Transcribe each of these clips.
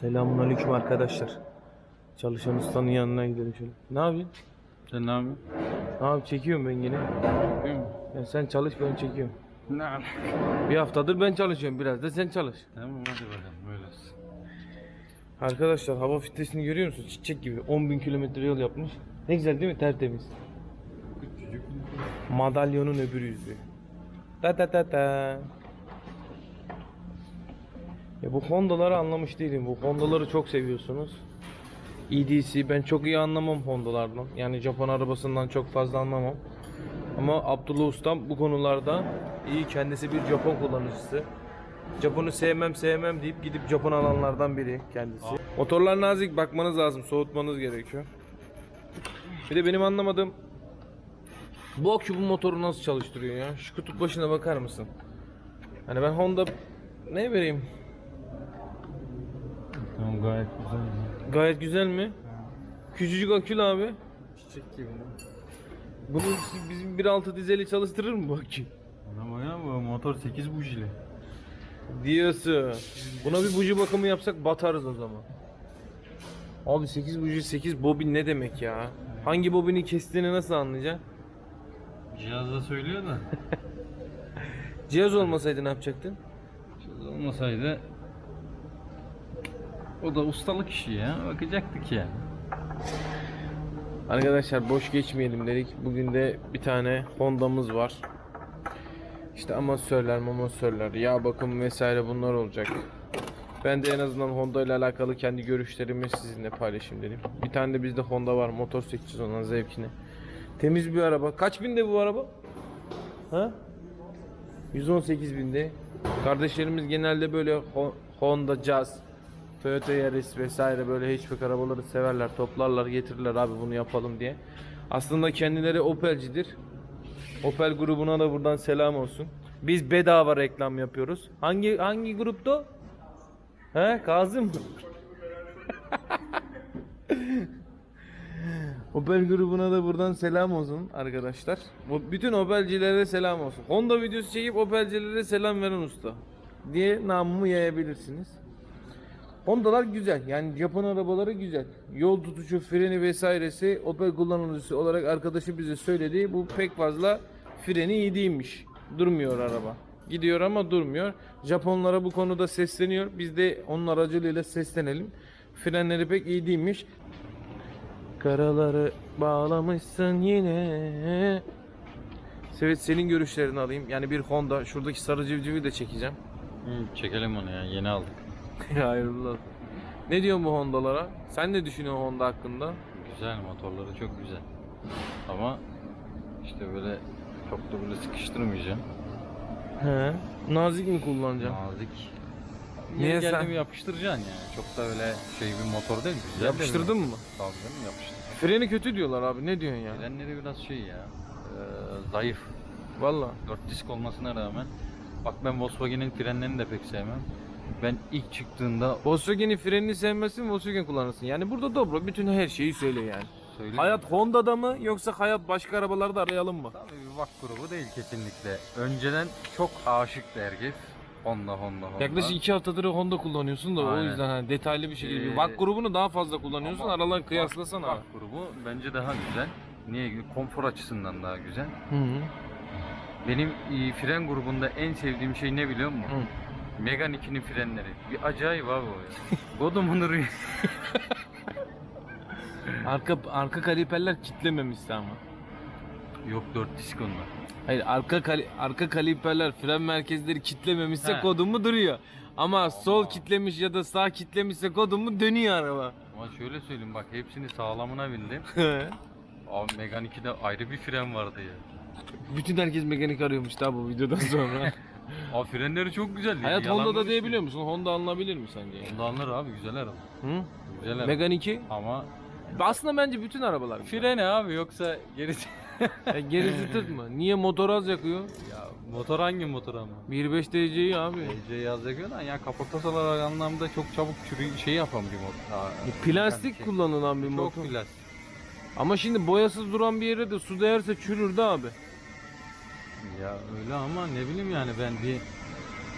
Selamünaleyküm arkadaşlar. Çalışan ustanın yanına gidelim şöyle. Ne yapıyorsun? Sen ne yapıyorsun? Ne yapayım? Çekiyorum ben yine. Ya sen çalış ben çekiyorum. Ne? Bir haftadır ben çalışıyorum biraz da sen çalış. Tamam hadi bakalım böyle olsun. Arkadaşlar hava filtresini görüyor musunuz? Çiçek gibi 10 bin kilometre yol yapmış. Ne güzel değil mi? Tertemiz. Küçücük. Madalyonun öbür yüzü. Ta ta ta ta. Ya bu Honda'ları anlamış değilim. Bu Honda'ları çok seviyorsunuz. EDC ben çok iyi anlamam Honda'lardan. Yani Japon arabasından çok fazla anlamam. Ama Abdullah Ustam bu konularda iyi. Kendisi bir Japon kullanıcısı. Japon'u sevmem sevmem deyip gidip Japon alanlardan biri kendisi. Motorlar nazik bakmanız lazım. Soğutmanız gerekiyor. Bir de benim anlamadığım bu akü bu motoru nasıl çalıştırıyor ya? Şu kutup başına bakar mısın? Hani ben Honda ne vereyim? Gayet güzel. Gayet güzel mi? Küçücük akülü abi. Çiçek gibi. Bunu bizim 1.6 dizeli çalıştırır mı bu akü? Ama ya bu motor 8 bujili. Diyorsun. Buna bir buji bakımı yapsak batarız o zaman. Abi 8 buji 8 bobin ne demek ya? Hangi bobini kestiğini nasıl anlayacaksın? Cihazda söylüyor da. Cihaz olmasaydı ne yapacaktın? Cihaz olmasaydı o da ustalık işi ya. Bakacaktık yani. Arkadaşlar boş geçmeyelim dedik. Bugün de bir tane Honda'mız var. İşte amatörler, mamasörler, yağ bakım vesaire bunlar olacak. Ben de en azından Honda ile alakalı kendi görüşlerimi sizinle paylaşayım dedim. Bir tane de bizde Honda var. Motor seçeceğiz ondan zevkine. Temiz bir araba. Kaç binde bu araba? Ha? 118 binde. Kardeşlerimiz genelde böyle Ho- Honda Jazz, Toyota Yaris vesaire böyle hatchback arabaları severler, toplarlar, getirirler abi bunu yapalım diye. Aslında kendileri Opel'cidir. Opel grubuna da buradan selam olsun. Biz bedava reklam yapıyoruz. Hangi hangi grupta? He, Kazım? Opel grubuna da buradan selam olsun arkadaşlar. Bütün Opel'cilere selam olsun. Honda videosu çekip Opel'cilere selam veren usta diye namımı yayabilirsiniz. Honda'lar güzel. Yani Japon arabaları güzel. Yol tutuşu, freni vesairesi Opel kullanıcısı olarak arkadaşı bize söyledi. Bu pek fazla freni iyi değilmiş. Durmuyor araba. Gidiyor ama durmuyor. Japonlara bu konuda sesleniyor. Biz de onun aracılığıyla seslenelim. Frenleri pek iyi değilmiş. Karaları bağlamışsın yine. Evet senin görüşlerini alayım. Yani bir Honda. Şuradaki sarı civcivi de çekeceğim. Hı, çekelim onu ya. Yeni aldık. Hayırlı olsun. Ne diyorsun bu Honda'lara? Sen ne düşünüyorsun Honda hakkında? Güzel motorları çok güzel. Ama işte böyle çok da böyle sıkıştırmayacağım. He. Nazik mi kullanacaksın? Nazik. Niye Niye sen- geldi mi yapıştıracaksın yani. Çok da öyle şey bir motor değil. Güzel de Yapıştırdın bir- mı? Tabii canım yapıştırdım. Freni kötü diyorlar abi. Ne diyorsun ya? Frenleri biraz şey ya. e, zayıf. Valla. 4 disk olmasına rağmen. Bak ben Volkswagen'in frenlerini de pek sevmem. Ben ilk çıktığında Volkswagen'in frenini sevmezsin Volkswagen kullanırsın. Yani burada dobro bütün her şeyi söyle yani. söyleyeyim. Hayat Honda'da mı yoksa hayat başka arabalarda arayalım mı? Tabii bir VAK grubu değil kesinlikle. Önceden çok aşıktı herkes. Honda Honda Honda. Yaklaşık iki haftadır Honda kullanıyorsun da o Aynen. yüzden hani detaylı bir şekilde. Ee, VAK grubunu daha fazla kullanıyorsun. Ama Aralarını kıyaslasana. VAK grubu bence daha güzel. Niye? Konfor açısından daha güzel. Hı hı. Benim e, fren grubunda en sevdiğim şey ne biliyor musun? Hı. Megane 2'nin frenleri. Bir acayip abi o ya. Godumun ırığı. Arka arka kaliperler kitlememişti ama. Yok 4 disk onlar. Hayır arka kali, arka kaliperler fren merkezleri kitlememişse He. kodumu duruyor. Ama sol kitlemiş ya da sağ kitlemişse kodumu dönüyor araba. Ama şöyle söyleyeyim bak hepsini sağlamına bindim. Abi Megane 2'de ayrı bir fren vardı ya. Bütün herkes mekanik arıyormuş daha bu videodan sonra. Abi frenleri çok güzel. Hayat Honda'da konuşmuyor. diyebiliyor musun? Honda alınabilir mi sence? Honda alınır abi güzel araba. Hı? Güzel araba. Megane 2? Ama Aslında bence bütün arabalar. freni abi yoksa gerisi... E, gerisi tırt mı? Niye motor az yakıyor? ya motor hangi motor ama? 1.5 DC'yi abi. EC yaz yakıyor da ya kaportasalar anlamda çok çabuk çürü şey yapan bir motor. E, Plastik şey. kullanılan bir Çok motor. plastik. Ama şimdi boyasız duran bir yere de su değerse çürürdü abi. Ya öyle ama ne bileyim yani ben bir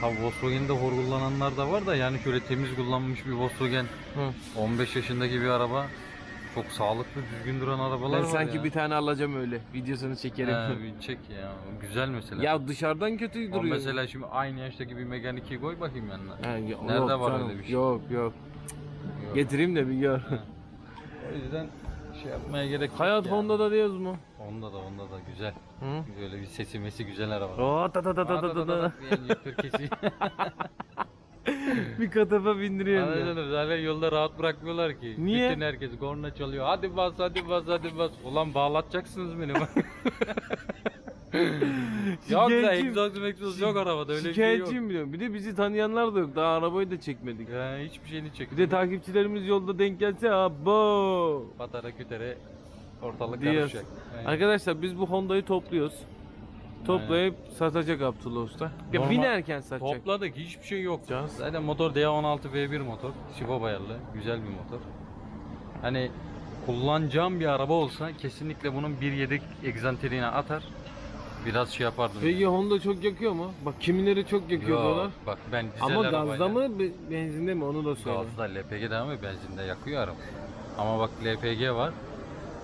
Ha Volkswagen'de hor kullananlar da var da yani şöyle temiz kullanmış bir Volkswagen Hı. 15 yaşındaki bir araba çok sağlıklı düzgün duran arabalar Ben var sanki ya. bir tane alacağım öyle. Videosunu çekerim. He, bir çek ya. Güzel mesela. ya dışarıdan kötü Ama duruyor. mesela şimdi aynı yaştaki bir Megane 2 koy bakayım yanına. Ha, ya- Nerede var canım, öyle bir şey? Yok yok. Yok. Getireyim de bir gör. O yüzden şey yapmaya gerek yok Hayat yani. Honda'da diyoruz mu? Honda da Honda da güzel. Hı? Böyle bir sesi mesi güzel araba. Oo ta ta ta ta ta ta ta. bir katafa bindiriyorum ya. Anladın mı? Zaten yolda rahat bırakmıyorlar ki. Niye? Bütün herkes korna çalıyor. Hadi bas hadi bas hadi bas. Ulan bağlatacaksınız beni. yok da egzoz egzoz yok arabada öyle bir şey yok. Şikayetçiyim biliyorum. Bir de bizi tanıyanlar da yok. Daha arabayı da çekmedik. Ya, hiçbir şeyini çek. Bir de takipçilerimiz yolda denk gelse abo. Patara kütere ortalık Diyoruz. karışacak. Aynen. Arkadaşlar biz bu Honda'yı topluyoruz. Toplayıp satacak Abdullah Usta. Ya Normal- binerken satacak. Topladık hiçbir şey yok. Caz. Zaten motor DA16 V1 motor. Şifa bayarlı. Güzel bir motor. Hani kullanacağım bir araba olsa kesinlikle bunun 1.7 egzanteriğine atar. Biraz şey yapardım. Peki Honda çok yakıyor mu? Bak kimileri çok yakıyor Yok, diyorlar. Bak ben dizel Ama gazda arabayla- mı be- benzinde mi onu da söyle. Gazda LPG de ama benzinde yakıyor araba. Ama bak LPG var.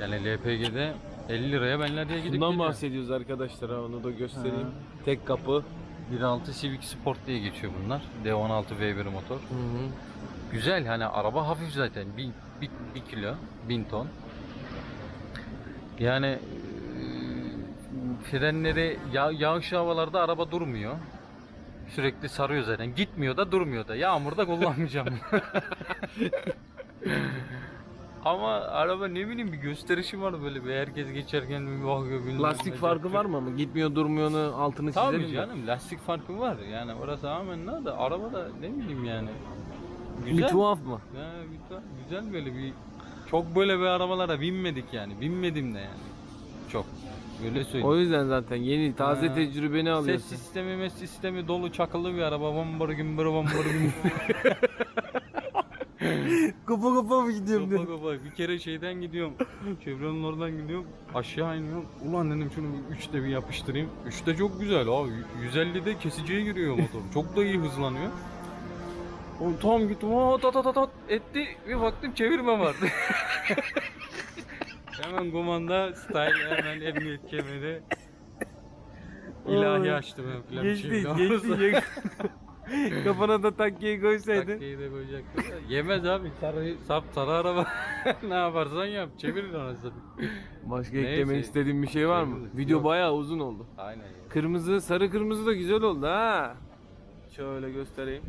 Yani LPG'de 50 liraya ben nereye gidip Bundan geliyorum. bahsediyoruz arkadaşlar ha, onu da göstereyim. Tek kapı. 1.6 Civic Sport diye geçiyor bunlar. D16 V1 motor. Hı hı. Güzel hani araba hafif zaten. 1 bir, bir kilo, 1000 ton. Yani frenleri yağ, yağışlı havalarda araba durmuyor. Sürekli sarıyor zaten. Gitmiyor da durmuyor da. Yağmurda kullanmayacağım. Ama araba ne bileyim bir gösterişi var böyle bir herkes geçerken bir bakıyor bilmem Lastik ne farkı var mı? ama? Gitmiyor durmuyor'unu altını Tabii çizelim mi? canım lastik farkı var yani orası tamamen ne da araba da ne bileyim yani. Bir tuhaf mı? Ya, bir tuhaf, güzel böyle bir çok böyle bir arabalara binmedik yani binmedim de yani çok öyle söyleyeyim. O yüzden zaten yeni taze Ha. tecrübeni Ses alıyorsun. sistemi mes sistemi dolu çakılı bir araba bambır gümbür bambır gümbür. Kapa kapa mı gidiyorum Kafa kafa. Bir kere şeyden gidiyorum. Çevrenin oradan gidiyorum. Aşağı iniyorum. Ulan dedim şunu bir üçte bir yapıştırayım. Üçte çok güzel abi. 150'de kesiciye giriyor motor. Çok da iyi hızlanıyor. O tam gittim. Aa, tat tat tat etti. Bir baktım çevirme vardı. hemen kumanda style hemen emniyet kemeri. İlahi açtım ben falan. Geçti, Şimdi geçti. Kafana da takkeyi koysaydın. Takkeyi de koyacaktım. Yemez abi. Sarı, sap sarı araba. ne yaparsan yap. Çevirin zaten. Başka Neyse. eklemek istediğin bir şey var mı? Yok. Video bayağı uzun oldu. Aynen ya. Kırmızı, sarı kırmızı da güzel oldu ha. Şöyle göstereyim.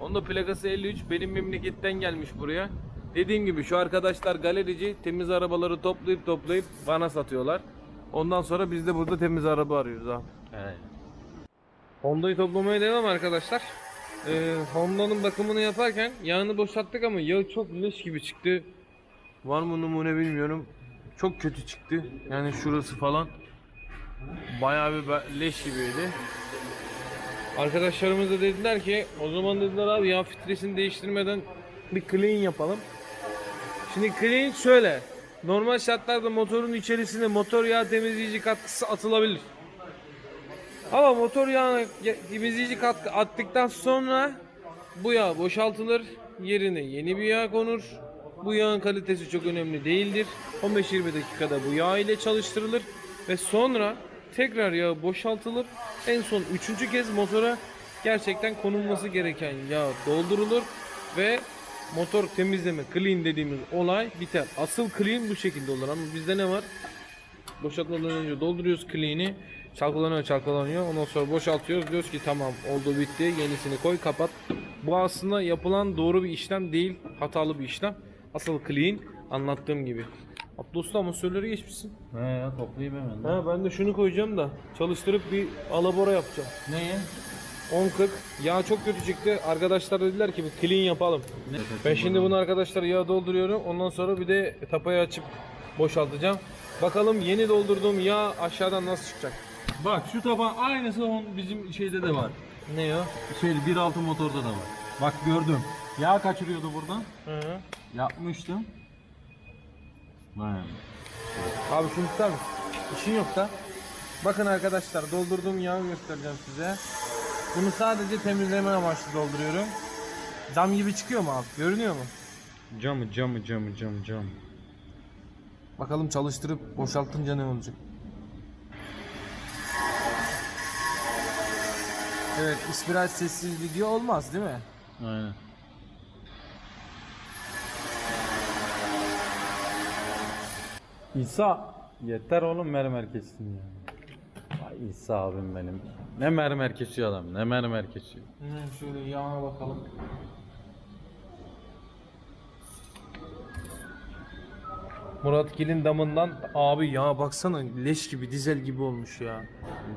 Onun da plakası 53. Benim memleketten gelmiş buraya. Dediğim gibi şu arkadaşlar galerici temiz arabaları toplayıp toplayıp bana satıyorlar. Ondan sonra biz de burada temiz araba arıyoruz abi. Evet. Honda'yı toplamaya devam arkadaşlar. Ee, Honda'nın bakımını yaparken yağını boşalttık ama yağı çok leş gibi çıktı. Var mı numune bilmiyorum. Çok kötü çıktı. Yani şurası falan bayağı bir leş gibiydi. Arkadaşlarımız da dediler ki o zaman dediler abi yağ filtresini değiştirmeden bir clean yapalım. Şimdi clean şöyle. Normal şartlarda motorun içerisine motor yağı temizleyici katkısı atılabilir. Ama motor yağına ya- temizleyici katkı attıktan sonra bu yağ boşaltılır. Yerine yeni bir yağ konur. Bu yağın kalitesi çok önemli değildir. 15-20 dakikada bu yağ ile çalıştırılır ve sonra tekrar yağ boşaltılır. En son üçüncü kez motora gerçekten konulması gereken yağ doldurulur ve motor temizleme clean dediğimiz olay biter. Asıl clean bu şekilde olur ama bizde ne var? Boşaltmadan önce dolduruyoruz clean'i. Çalkalanıyor çalkalanıyor. Ondan sonra boşaltıyoruz. Diyoruz ki tamam oldu bitti. Yenisini koy kapat. Bu aslında yapılan doğru bir işlem değil. Hatalı bir işlem. Asıl clean anlattığım gibi. Abdullah amasörleri geçmişsin. He ya toplayayım hemen. Ha ben de şunu koyacağım da çalıştırıp bir alabora yapacağım. Neye? 10.40 yağ çok kötü çıktı. Arkadaşlar dediler ki bir clean yapalım. Ne? Ben şimdi bunu arkadaşlar yağ dolduruyorum. Ondan sonra bir de tapayı açıp boşaltacağım. Bakalım yeni doldurduğum yağ aşağıdan nasıl çıkacak. Bak şu taban aynısı bizim şeyde de var. Ne o? Şey 1.6 motorda da var. Bak gördüm. Yağ kaçırıyordu buradan. Hı hı. Yapmıştım. Vay. Abi şunu tutar mısın? İşin yok da. Bakın arkadaşlar doldurduğum yağı göstereceğim size. Bunu sadece temizleme amaçlı dolduruyorum. Cam gibi çıkıyor mu abi? Görünüyor mu? Camı camı camı camı cam. Bakalım çalıştırıp boşaltınca ne olacak? Evet, ispiral sessiz video olmaz değil mi? Aynen. İsa yeter oğlum mermer kessin ya. Ay İsa abim benim. Ne mermer kesiyor adam ne mermer kesiyor. Hemen şöyle yağına bakalım. Murat Gil'in damından abi ya baksana leş gibi dizel gibi olmuş ya.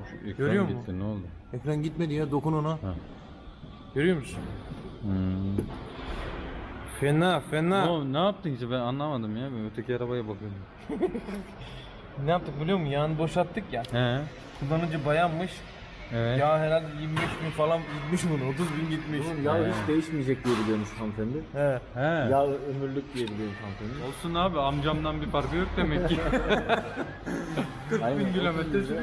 Şu ekran Görüyor musun? gitti, Ne oldu? Ekran gitmedi ya dokun ona. Ha. Görüyor musun? Hmm. Fena fena. Oğlum ne yaptın ki ben anlamadım ya ben öteki arabaya bakıyorum. Ne yaptık biliyor musun? Yağını boşalttık ya. He. Kullanıcı bayanmış. Evet. Yağ herhalde 25 bin falan gitmiş bunu. 30 bin gitmiş. Ya He. hiç değişmeyecek diye biliyormuş hanımefendi. He. He. Ya ömürlük diye biliyormuş hanımefendi. Olsun abi amcamdan bir farkı yok demek ki. 40 Aynen, bin kilometre sürüyor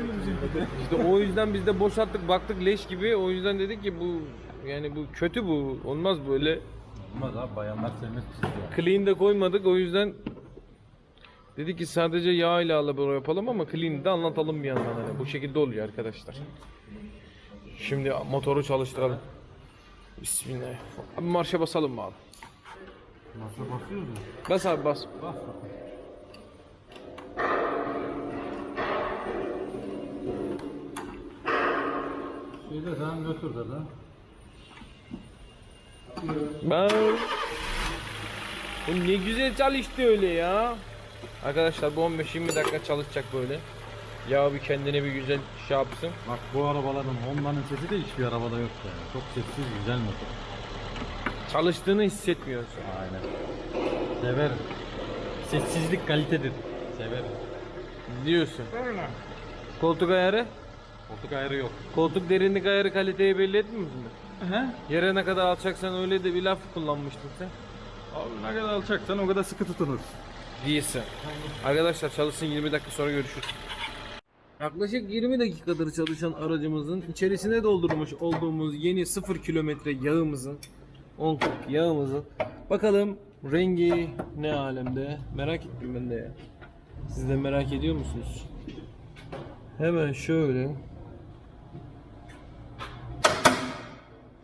İşte o yüzden biz de boşalttık baktık leş gibi. O yüzden dedik ki bu yani bu kötü bu. Olmaz böyle. Olmaz abi bayanlar sevmez ya. Clean de koymadık o yüzden dedik ki sadece yağ ile alabora yapalım ama clean de anlatalım bir yandan. Hani bu şekilde oluyor arkadaşlar. Şimdi motoru çalıştıralım. Bismillah. Abi marşa basalım mı abi? Nasıl basıyoruz mu? Bas abi bas. Bas. Şeyde sen götür de lan. Ben... Bu ne güzel çalıştı öyle ya. Arkadaşlar bu 15-20 dakika çalışacak böyle. Ya bir kendine bir güzel şey yapsın. Bak bu arabaların Honda'nın sesi de hiçbir arabada yok yani. Çok sessiz güzel motor. Çalıştığını hissetmiyorsun. Aynen. Severim. Sessizlik kalitedir. Severim. Diyorsun. Koltuk ayarı? Koltuk ayarı yok. Koltuk derinlik ayarı kaliteyi belli etmiyor musun? He? Yere ne kadar alçaksan öyle de bir laf kullanmıştın sen. Abi ne kadar alçaksan o kadar sıkı tutunur. Değilsin. Arkadaşlar çalışsın 20 dakika sonra görüşürüz. Yaklaşık 20 dakikadır çalışan aracımızın içerisine doldurmuş olduğumuz yeni 0 kilometre yağımızın 10 yağımızın bakalım rengi ne alemde merak ettim ben de ya. Siz de merak ediyor musunuz? Hemen şöyle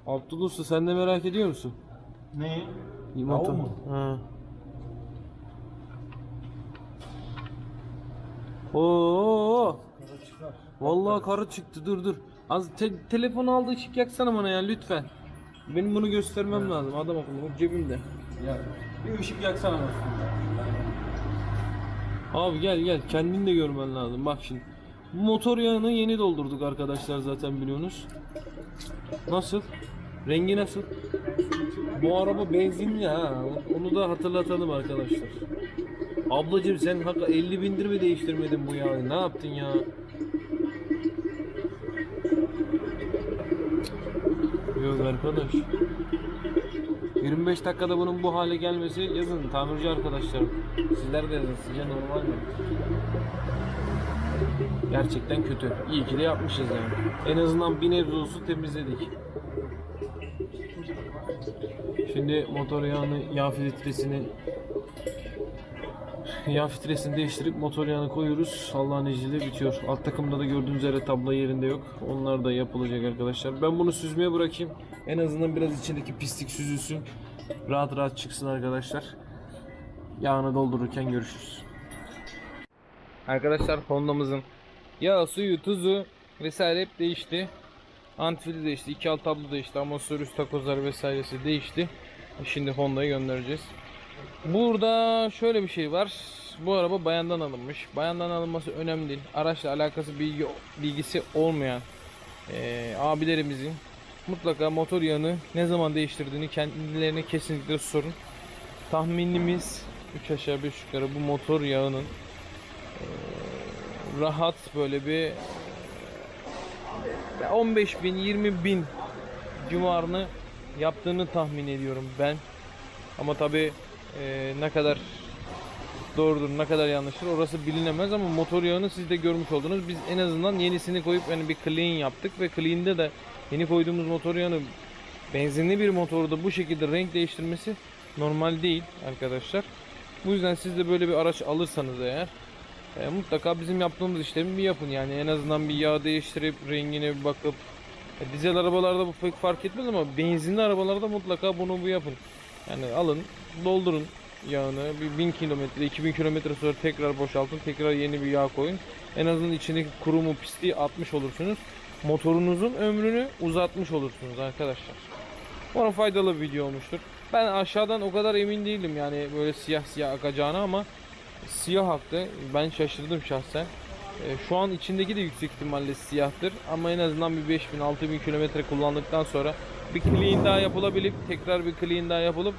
Abdullah Usta sen de merak ediyor musun? Neyi? Motor. mu? Ha. Oo. Vallahi karı çıktı. Dur dur. Az te- telefonu aldı ışık yaksana bana ya lütfen. Benim bunu göstermem lazım. Adam akıllı bu cebimde. Ya bir ışık yaksana aslında. Abi gel gel kendin de görmen lazım. Bak şimdi. Bu motor yağını yeni doldurduk arkadaşlar zaten biliyorsunuz. Nasıl? Rengi nasıl? Bu araba benzinli ha. Onu da hatırlatalım arkadaşlar. Ablacım sen hakikaten 50 bindir mi değiştirmedin bu yağı? Ne yaptın ya? Yok arkadaş. 25 dakikada bunun bu hale gelmesi yazın tamirci arkadaşlarım. Sizler de yazın sizce normal mi? Gerçekten kötü. İyi ki de yapmışız yani. En azından bir nebze olsun temizledik. Şimdi motor yağını, yağ filtresini yağ filtresini değiştirip motor yağını koyuyoruz. Allah'ın izniyle bitiyor. Alt takımda da gördüğünüz üzere tabla yerinde yok. Onlar da yapılacak arkadaşlar. Ben bunu süzmeye bırakayım. En azından biraz içindeki pislik süzülsün. Rahat rahat çıksın arkadaşlar. Yağını doldururken görüşürüz. Arkadaşlar Honda'mızın yağ, suyu, tuzu vesaire hep değişti. Antifriz değişti, iki alt tablo değişti, amortisör üst takozlar vesairesi değişti. Şimdi Honda'ya göndereceğiz. Burada şöyle bir şey var. Bu araba bayandan alınmış. Bayandan alınması önemli değil. Araçla alakası bilgi bilgisi olmayan eee, abilerimizin mutlaka motor yağını ne zaman değiştirdiğini kendilerine kesinlikle sorun. Tahminimiz 3 aşağı 5 yukarı bu motor yağının eee, rahat böyle bir 15 bin 20 bin civarını yaptığını tahmin ediyorum ben. Ama tabi ne kadar doğrudur ne kadar yanlıştır orası bilinemez ama motor yağını siz de görmüş oldunuz. Biz en azından yenisini koyup hani bir clean yaptık ve clean'de de yeni koyduğumuz motor yanı benzinli bir motorda bu şekilde renk değiştirmesi normal değil arkadaşlar. Bu yüzden siz de böyle bir araç alırsanız eğer e, mutlaka bizim yaptığımız işlemi bir yapın yani en azından bir yağ değiştirip rengine bir bakıp e, dizel arabalarda bu pek fark etmez ama benzinli arabalarda mutlaka bunu bir yapın. Yani alın, doldurun yağını bir 1000 kilometre, 2000 kilometre sonra tekrar boşaltın, tekrar yeni bir yağ koyun. En azından içindeki kurumu, pisliği atmış olursunuz. Motorunuzun ömrünü uzatmış olursunuz arkadaşlar. Umarım faydalı bir video olmuştur. Ben aşağıdan o kadar emin değilim yani böyle siyah siyah akacağına ama siyah aktı. Ben şaşırdım şahsen. E, Şu an içindeki de yüksek ihtimalle siyahtır ama en azından bir 5000-6000 kilometre kullandıktan sonra bir clean daha yapılabilip tekrar bir clean daha yapılıp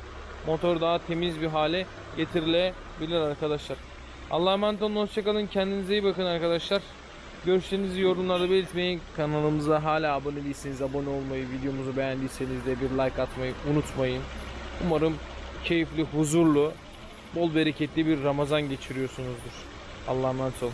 motor daha temiz bir hale getirilebilir arkadaşlar. Allah'a emanet olun hoşçakalın kendinize iyi bakın arkadaşlar. Görüşlerinizi yorumlarda belirtmeyin. Kanalımıza hala abone değilseniz abone olmayı, videomuzu beğendiyseniz de bir like atmayı unutmayın. Umarım keyifli, huzurlu, bol bereketli bir Ramazan geçiriyorsunuzdur. Allah'a emanet olun.